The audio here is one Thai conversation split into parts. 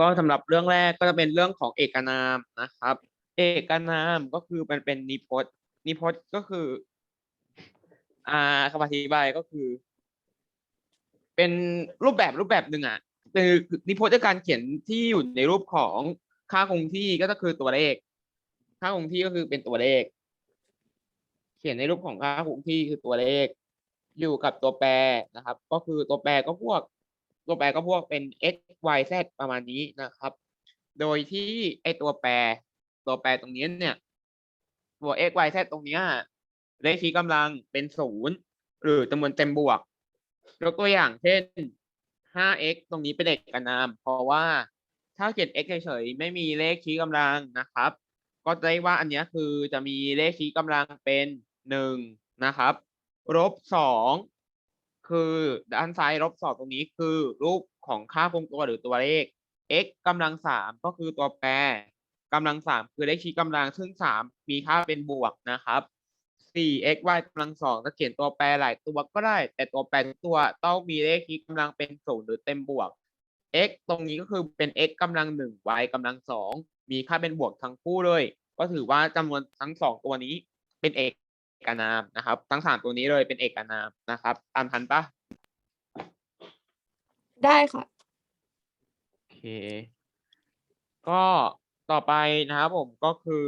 ก็สำหรับเรื่องแรกก็จะเป็นเรื่องของเอกนามนะครับ เอกนามก็คือมันเป็นนิพจน์นิพจน์ก็คือ อ่าคำอธิบายก็คือ เป็นรูปแบบรูปแบบหนึ่งอะคือนิพจน์ด้วยการเขียนที่อยู่ในรูปของค่าคงที่ก็คือตัวเลข ค่าคงที่ก็คือเป็นตัวเลข เขียนในรูปของค่าคงที่คือตัวเลข อยู่กับตัวแปรนะครับ ก็คือตัวแปรก็พวก ตัวแปรก็พวกเป็น x y z ประมาณนี้นะครับ โดยที่ไอตัวแปรตัวแปรตรงนี้เนี่ยตัว x y z ตรงนี้ยเลขชี้กำลังเป็นศูนย์หรือจำนวนเต็มบวกยกตัวอย่างเช่น 5x ตรงนี้เป็นเอกนาม เพราะว่าถ้าเขียน x เฉยๆไม่มีเลขชี้กำลังนะครับ ก็จะได้ว่าอันนี้คือจะมีเลขชี้กำลังเป็นหนึ่งนะครับลบสอง คือด้านซ้ายลบสองตรงนี้คือรูปของค่าคงตัวหรือตัวเลข x กำลังสามก็คือตัวแปรกำลังสามคือเลขชี้กำลังซึ่งสามมีค่าเป็นบวกนะครับสี่ x y กำลังสองจะเขียนตัวแปรหลายตัวก็ได้ แต่ตัวแปรตัวต้องมีเลขชี้กำลังเป็นศูนย์หรือเต็มบวก x ตรงนี้ก็คือเป็น x กำลังหนึ่ง y กำลังสองมีค่าเป็นบวกทั้งคู่เลย ก็ถือว่าจำนวนทั้งสองตัวนี้เป็นเอกนามนะครับ ทั้งสามตัวนี้เลยเป็นเอกนามนะครับตามทันปะได้ค่ะ โอเค ก็ต่อไปนะครับผมก็คือ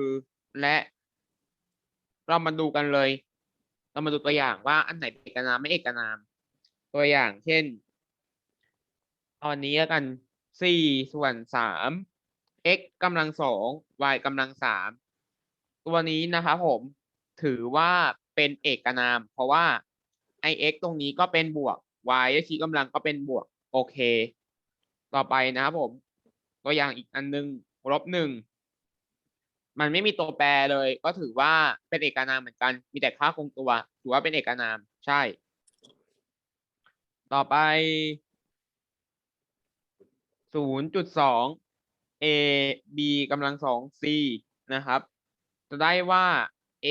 และเรามาดูกันเลย เรามาดูตัวอย่างว่าอันไหนเป็นเอกนามไม่เอกนาม ตัวอย่างเช่น ตอนนี้แล้วกันสี่ส่วนสาม x กำลังสอง y กำลังสาม ตัวนี้นะครับผม ถือว่าเป็นเอกนาม เพราะว่า i x ตรงนี้ก็เป็นบวก y ชี้กำลังก็เป็นบวก โอเค ต่อไปนะครับผม ตัวอย่างอีกอันนึงลบหนึ่งมันไม่มีตัวแปรเลย ก็ถือว่าเป็นเอกนามเหมือนกัน มีแต่ค่าคงตัว ถือว่าเป็นเอกนาม ใช่ ต่อไปศูนย์จุดสอง a b กำลังสอง c นะครับ จะได้ว่า a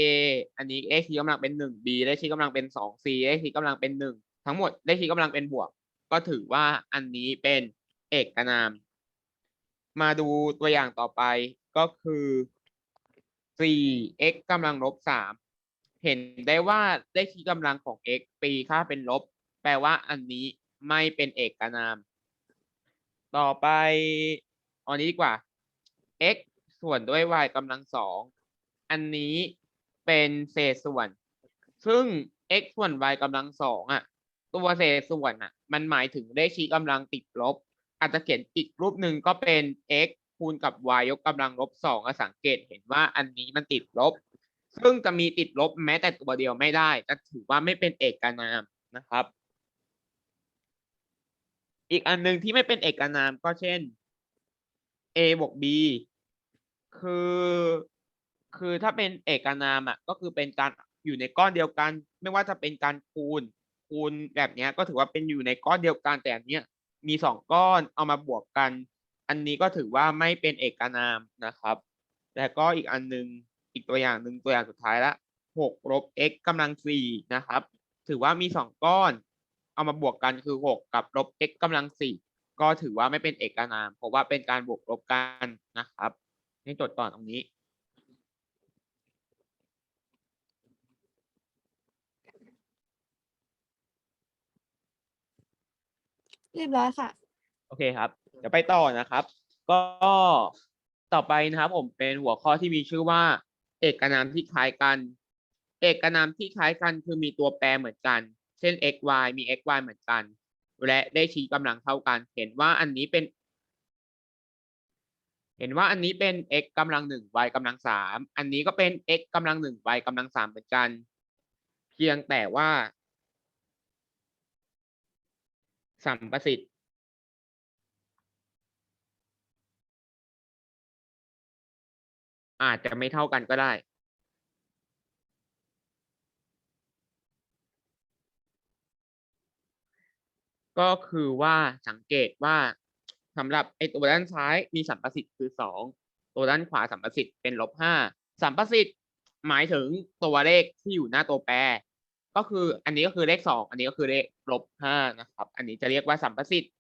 อันนี้เลขชี้กำลังเป็นหนึ่ง b เลขชี้กำลังเป็นสอง c เลขชี้กำลังเป็นหนึ่งทั้งหมดเลขชี้กำลังเป็นบวก ก็ถือว่าอันนี้เป็นเอกนาม มาดูตัวอย่างต่อไปก็คือ 4x กำลังลบสามเห็นได้ว่าเลขชี้กำลังของ x ปีค่าเป็นลบ แปลว่าอันนี้ไม่เป็นเอกนาม ต่อไปอาอันนี้ดีกว่า x ส่วนด้วย y กำลังสอง อันนี้ เป็นเศษส่วน ซึ่ง x ส่วน y กำลังสองอะ ตัวเศษส่วนอะ มันหมายถึงเลขชี้กำลังติดลบ อาจจะเขียนอีกรูปหนึ่งก็เป็น x คูณกับ y ยกกำลังลบสองอะสังเกตเห็นว่าอันนี้มันติดลบ ซึ่งจะมีติดลบแม้แต่ตัวเดียวไม่ได้ จะถือว่าไม่เป็นเอกนามนะครับ อีกอันหนึ่งที่ไม่เป็นเอกนามก็เช่น a บวก b คือ คือถ้าเป็นเอกนามอะก็คือเป็นการอยู่ในก้อนเดียวกัน ไม่ว่าจะเป็นการคูณคูณแบบเนี้ยก็ถือว่าเป็นอยู่ในก้อนเดียวกันแต่อันเนี้ยมีสองก้อนเอามาบวกกัน อันนี้ก็ถือว่าไม่เป็นเอกนามนะครับ แล้วก็อีกอันหนึงอีกตัวอย่างหนึ่งตัวอย่างสุดท้ายละหกลบ x กำลังสี่นะครับ ถือว่ามีสองก้อน เอามาบวกกันคือหกกับลบ x กำลังสี่ก็ถือว่าไม่เป็นเอกนามเพราะว่าเป็นการบวกลบกันนะครับ ให้จดก่อนตรงนี้ เรียบร้อยค่ะ โอเคครับ เดี๋ยวไปต่อนะครับ ก็ต่อไปนะครับ ผมเป็นหัวข้อที่มีชื่อว่า เอกนามที่คล้ายกัน เอกนามที่คล้ายกันคือมีตัวแปรเหมือนกัน เช่น x y มี x y เหมือนกัน และได้ชี้กำลังเท่ากัน เห็นว่าอันนี้เป็น เห็นว่าอันนี้เป็น x กำลังหนึ่ง y กำลังสามอันนี้ก็เป็น x กำลังหนึ่ง y กำลังสามเหมือนกัน เพียงแต่ว่า สัมประสิทธิ์อาจจะไม่เท่ากันก็ได้ ก็คือว่าสังเกตว่าสำหรับไอ้ตัวด้านซ้ายมีสัมประสิทธิ์คือสองตัวด้านขวาสัมประสิทธิ์เป็นลบห้าสัมประสิทธิ์หมายถึงตัวเลขที่อยู่หน้าตัวแปร ก็คืออันนี้ก็คือเลขสองอันนี้ก็คือเลขลบห้านะครับ อันนี้จะเรียกว่าสัมประสิทธิ์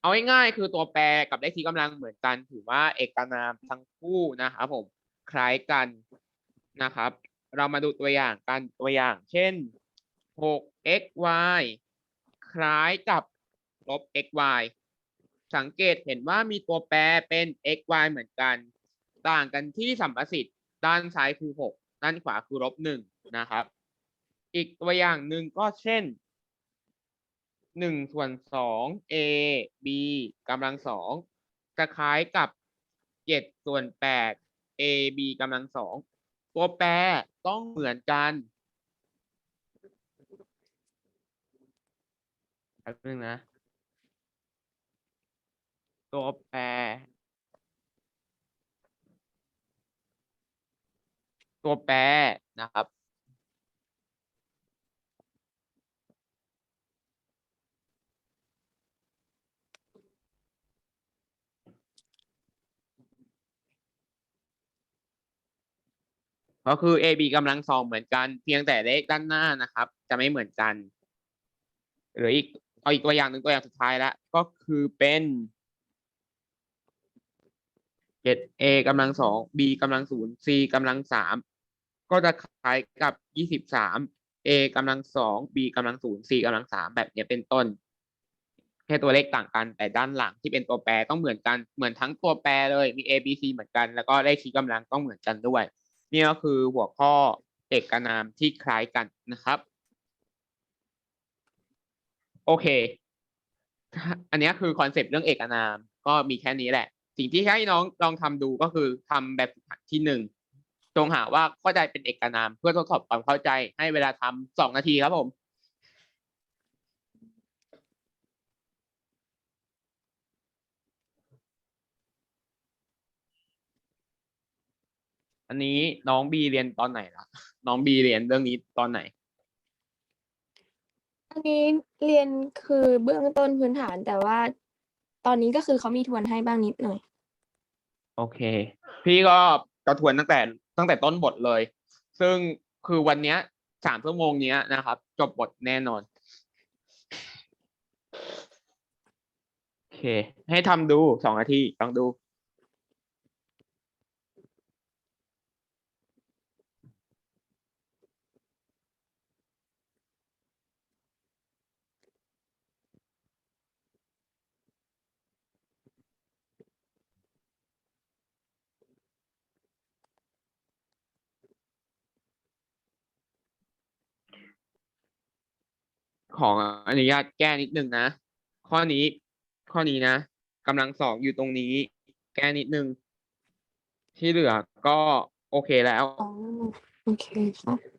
เอาง่ายๆคือตัวแปรกับเลขที่กำลังเหมือนกัน ถือว่าเอกนามทั้งคู่นะครับผมคล้ายกันนะครับ เรามาดูตัวอย่างกันตัวอย่าง เช่น 6xy คล้ายกับลบ xy สังเกตเห็นว่ามีตัวแปรเป็น xy เหมือนกัน ต่างกันที่สัมประสิทธิ์ ด้านซ้ายคือ 6 ด้านขวาคือลบ1นะครับ อีกตัวอย่างหนึ่งก็เช่นหนึ่งส่วนสอง a b กำลังสองจะคล้ายกับเจ็ดส่วนแปด a b กำลังสองตัวแปรต้องเหมือนกันแป๊บนึงนะ ตัวแปร ตัวแปรนะครับ ก็คือ a b กำลังสองเหมือนกัน เพียงแต่เลขด้านหน้านะครับ จะไม่เหมือนกัน หรืออีกเอาอีกตัวอย่างหนึ่งตัวอย่างสุดท้ายละก็คือเป็นเจ็ด a กำลังสอง b กำลังศูนย์ c กำลังสามก็จะคล้ายกับยี่สิบสาม a กำลังสอง b กำลังศูนย์ c กำลังสามแบบเนี้ยเป็นต้นแค่ตัวเลขต่างกัน แต่ด้านหลังที่เป็นตัวแปรต้องเหมือนกันเหมือนทั้งตัวแปรเลยมี a b c เหมือนกัน แล้วก็เลขชี้กำลังต้องเหมือนกันด้วย นี่ก็คือหัวข้อเอกนามที่คล้ายกันนะครับ โอเค อันนี้คือคอนเซปต์เรื่องเอกนามก็มีแค่นี้แหละ สิ่งที่ให้น้องลองทำดูก็คือทำแบบฝึกหัดที่หนึ่งจงหาว่าเข้าใจเป็นเอกนามเพื่อทดสอบความเข้าใจให้เวลาทำสองนาทีครับผม อันนี้น้องบีเรียนตอนไหนล่ะ น้องบีเรียนเรื่องนี้ตอนไหน อันนี้เรียนคือเบื้องต้นพื้นฐานแต่ว่าตอนนี้ก็คือเขามีทวนให้บ้างนิดหน่อย โอเค พี่ก็กระทวนตั้งแต่ตั้งแต่ต้นบทเลย ซึ่งคือวันเนี้ยสามชั่วโมงเนี้ยนะครับ จบบทแน่นอน โอเค ให้ทำดูสองนาทีลองดู ขออนุญาตแก้นิดนึงนะ ข้อนี้ ข้อนี้นะกำลังสองอยู่ตรงนี้ แก้นิดนึง ที่เหลือก็โอเคแล้ว โอเคค่ะ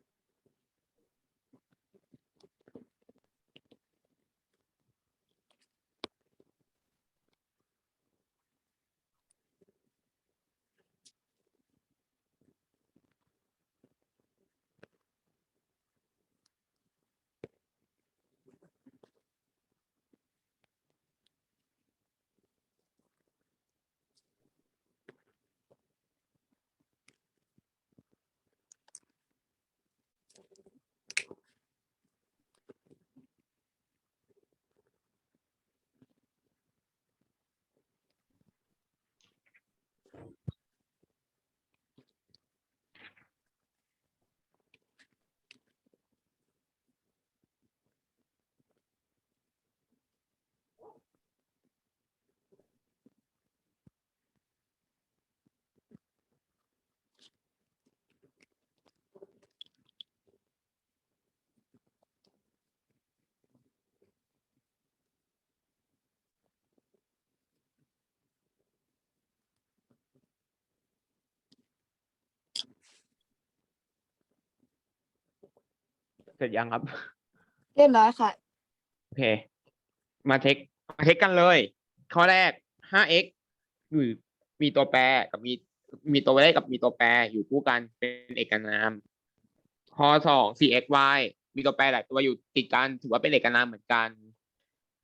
เสร็จยังครับ เรียบร้อยค่ะ โอเค มาเทค มาเทคกันเลย ข้อแรก 5x อยู่มีตัวแปรกับมีมีตัวเลขกับมีตัวแปรอยู่คู่กันเป็นเอกนาม ข้อสอง 4xy มีตัวแปรหลายตัวอยู่ติดกันถือว่าเป็นเอกนามเหมือนกัน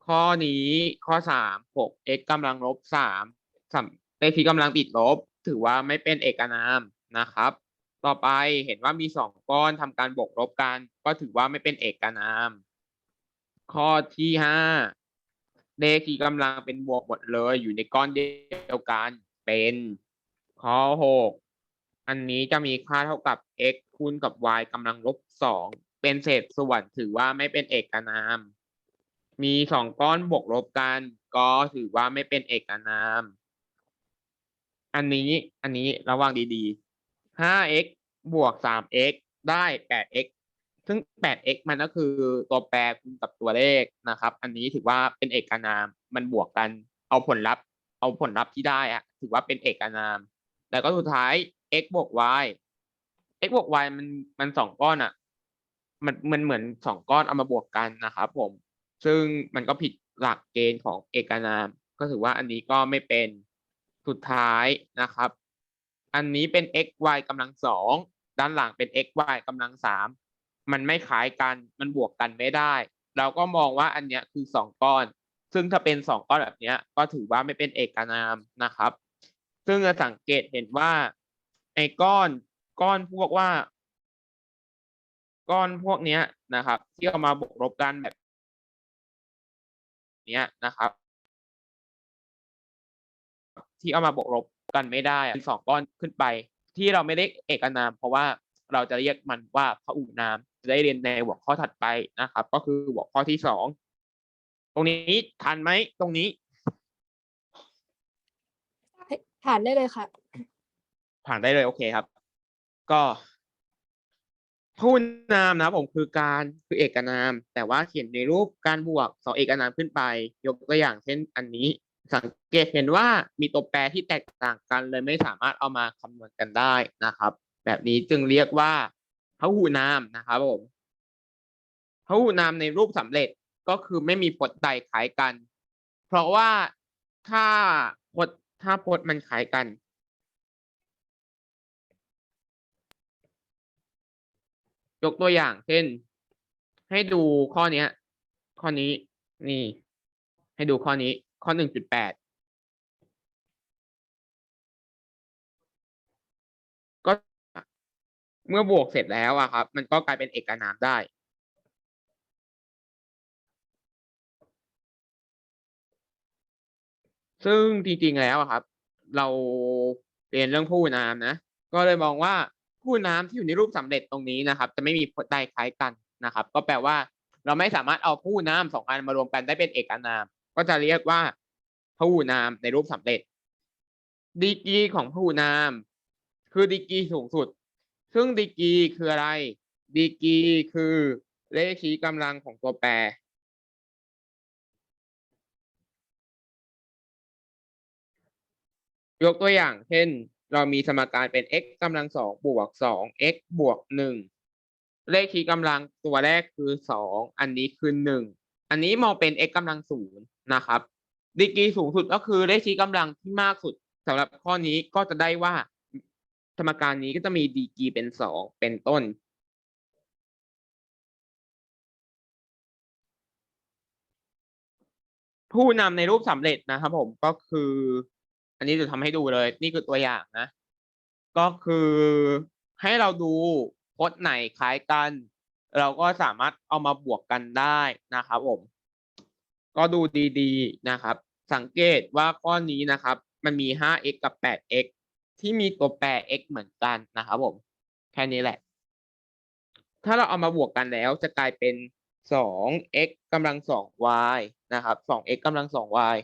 ข้อนี้ข้อสาม 6x กำลังลบสามสามเลขที่กำลังติดลบ ถือว่าไม่เป็นเอกนามนะครับ ต่อไปเห็นว่ามีสองก้อนทำการบวกลบกัน ก็ถือว่าไม่เป็นเอกนาม ข้อที่ห้าเลขที่กำลังเป็นบวกหมดเลย อยู่ในก้อนเดียวกันเป็นข้อหกอันนี้จะมีค่าเท่ากับ x คูณกับ y กำลังลบสองเป็นเศษส่วนถือว่าไม่เป็นเอกนาม มีสองก้อนบวกลบกัน ก็ถือว่าไม่เป็นเอกนาม อันนี้อันนี้ระวังดีๆ 5x บวก 3x ได้ 8x ซึ่ง 8x มันก็คือตัวแปรคูณกับตัวเลขนะครับ อันนี้ถือว่าเป็นเอกนาม มันบวกกัน เอาผลลัพธ์ เอาผลลัพธ์ที่ได้อะถือว่าเป็นเอกนาม แล้วก็สุดท้าย x บวก y x บวก y มันมันสองก้อนอะมันมันเหมือนสองก้อนเอามาบวกกันนะครับผม ซึ่งมันก็ผิดหลักเกณฑ์ของเอกนาม ก็ถือว่าอันนี้ก็ไม่เป็น สุดท้ายนะครับ อันนี้เป็น x y กำลังสองด้านหลังเป็น x y กำลังสามมันไม่คล้ายกันมันบวกกันไม่ได้ เราก็มองว่าอันเนี้ยคือสองก้อน ซึ่งถ้าเป็นสองก้อนแบบเนี้ย ก็ถือว่าไม่เป็นเอกนามนะครับ ซึ่งจะสังเกตเห็นว่าไอ้ก้อนก้อนพวกว่า ก้อนพวกเนี้ยนะครับ ที่เอามาบวกลบกันแบบ เนี้ยนะครับ ที่เอามาบวกลบ กันไม่ได้อะสองก้อนขึ้นไป ที่เราไม่ได้เอกนาม เพราะว่าเราจะเรียกมันว่าพหุนาม จะได้เรียนในหัวข้อถัดไปนะครับ ก็คือหัวข้อที่สองตรงนี้ทันไหมตรงนี้ผ่านได้เลยค่ะ ผ่านได้เลยโอเคครับ ก็พูดนามนะผมคือการคือเอกนาม แต่ว่าเขียนในรูปการบวกสองเอกนามขึ้นไป ยกตัวอย่างเช่นอันนี้ สังเกตเห็นว่ามีตัวแปรที่แตกต่างกันเลยไม่สามารถเอามาคำนวณกันได้นะครับ แบบนี้จึงเรียกว่าพหูนามนะครับผมพหูนามในรูปสำเร็จก็คือไม่มีพจน์ใดคล้ายกัน เพราะว่าถ้าพจน์ถ้าพจน์มันคล้ายกัน ยกตัวอย่างเช่น ให้ดูข้อนี้ข้อนี้นี่ ให้ดูข้อนี้ ข้อหนึ่งจุดแปดก็เมื่อบวกเสร็จแล้วอะครับ มันก็กลายเป็นเอกนามได้ซึ่งจริงๆแล้วอะครับ เราเรียนเรื่องผู้นามนะ ก็เลยมองว่าผู้นามที่อยู่ในรูปสำเร็จตรงนี้นะครับ จะไม่มีใดคล้ายกันนะครับ ก็แปลว่า เราไม่สามารถเอาผู้นามสองอันมารวมกันได้เป็นเอกนาม ก็จะเรียกว่าผู้นามในรูปสำเร็จ ดีกีของผู้นาม คือดีกีสูงสุด ซึ่งดีกีคืออะไร ดีกีคือเลขชี้กำลังของตัวแปร ยกตัวอย่างเช่น เรามีสมการเป็น x กำลังสองบวกสอง x บวกหนึ่งเลขคีย์กำลังตัวแรกคือสองอันนี้คือหนึ่งอันนี้มองเป็น x กำลังศูนย์ นะครับดีกรีสูงสุดก็คือเลขคีย์กำลังที่มากสุดสำหรับข้อนี้ก็จะได้ว่าสมการนี้ก็จะมีดีกรีเป็นสองเป็นต้น ผู้นำในรูปสำเร็จนะครับผมก็คือ อันนี้จะทำให้ดูเลย นี่คือตัวอย่างนะ ก็คือให้เราดูพจน์ไหนคล้ายกัน เราก็สามารถเอามาบวกกันได้นะครับผม ก็ดูดีๆนะครับ สังเกตว่าข้อนี้นะครับ มันมี 5x กับ 8x ที่มีตัวแปร x เหมือนกันนะครับผม แค่นี้แหละ ถ้าเราเอามาบวกกันแล้วจะกลายเป็น 2x กำลัง 2y นะครับ 2x กำลัง 2y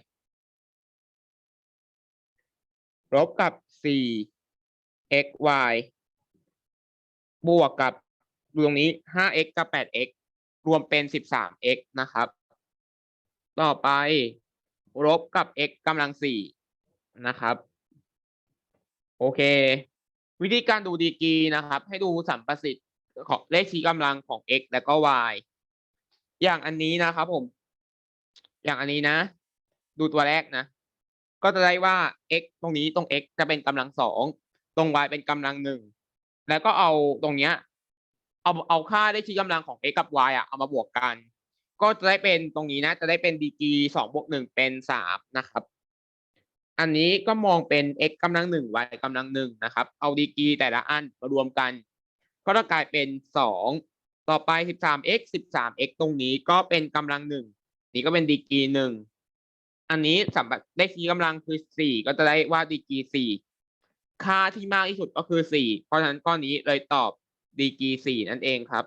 ลบกับ 4 x y บวกกับตรงนี้ 5x กับ 8x รวมเป็น 13x นะครับ ต่อไปลบกับ x กำลัง4นะครับ โอเค วิธีการดูดีกรีนะครับ ให้ดูสัมประสิทธิ์ของเลขชี้กำลังของ x และก็ y อย่างอันนี้นะครับผม อย่างอันนี้นะ ดูตัวแรกนะ ก็จะได้ว่า x ตรงนี้ตรง x จะเป็นกำลังสองตรง y เป็นกำลังหนึ่งแล้วก็เอาตรงเนี้ยเอาเอาค่าได้ชี้กำลังของ x กับ y อะเอามาบวกกัน ก็จะได้เป็นตรงนี้นะ จะได้เป็นดีกรีสองบวกหนึ่งเป็นสามนะครับ อันนี้ก็มองเป็น x กำลังหนึ่ง y กำลังหนึ่งนะครับ เอาดีกรีแต่ละอันมารวมกัน ก็จะกลายเป็นสองต่อไป 13x 13x ตรงนี้ก็เป็นกำลังหนึ่งนี่ก็เป็นดีกรีหนึ่งอันนี้สำหรับได้คีกำลังคือสี่ก็จะได้ว่าดีกรีสี่ค่าที่มากที่สุดก็คือสี่เพราะฉะนั้นข้อนี้เลยตอบดีกรีสี่นั่นเองครับ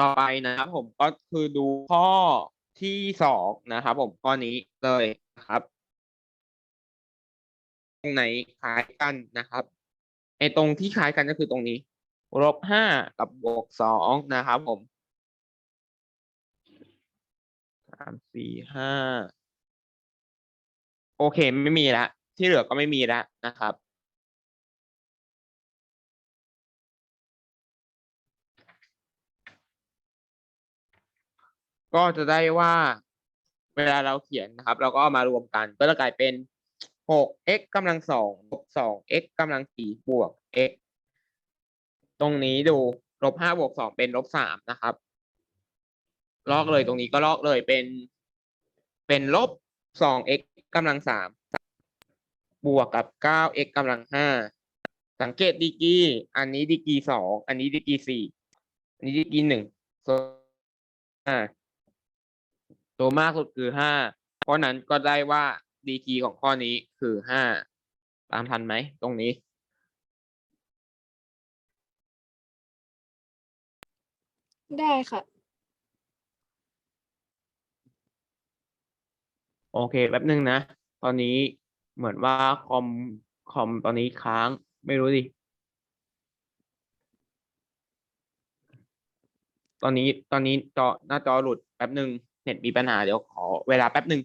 ต่อไปนะครับผมก็คือดูข้อที่สองนะครับผมข้อนี้เลยนะครับ ตรงไหนคล้ายกันนะครับไอตรงที่คล้ายกันก็คือตรงนี้ลบห้ากับบวกสองนะครับผมสามสี่ห้าโอเคไม่มีละที่เหลือก็ไม่มีละนะครับ ก็จะได้ว่า เวลาเราเขียนนะครับ เราก็เอามารวมกัน ก็จะกลายเป็นหก x กำลังสองลบสอง x กำลังสี่บวก x ตรงนี้ดูลบห้าบวกสองเป็นลบสามนะครับ ลอกเลยตรงนี้ก็ลอกเลยเป็น เป็นลบสอง x กำลังสามบวกกับเก้า x กำลังห้าสังเกตดีกีอันนี้ดีกีสองอันนี้ดีกีสี่อันนี้ดีกีหนึ่งส่วนห้า ตัวมากสุดคือห้าเพราะนั้นก็ได้ว่าดีกรีของข้อนี้คือห้าตามทันไหมตรงนี้ ได้ค่ะ โอเคแป๊บหนึ่งนะ ตอนนี้เหมือนว่าคอมคอมตอนนี้ค้างไม่รู้ดิตอนนี้ตอนนี้จอหน้าจอหลุดแป๊บหนึ่ง เน็ตมีปัญหาเดี๋ยวขอเวลาแป๊บหนึ่ง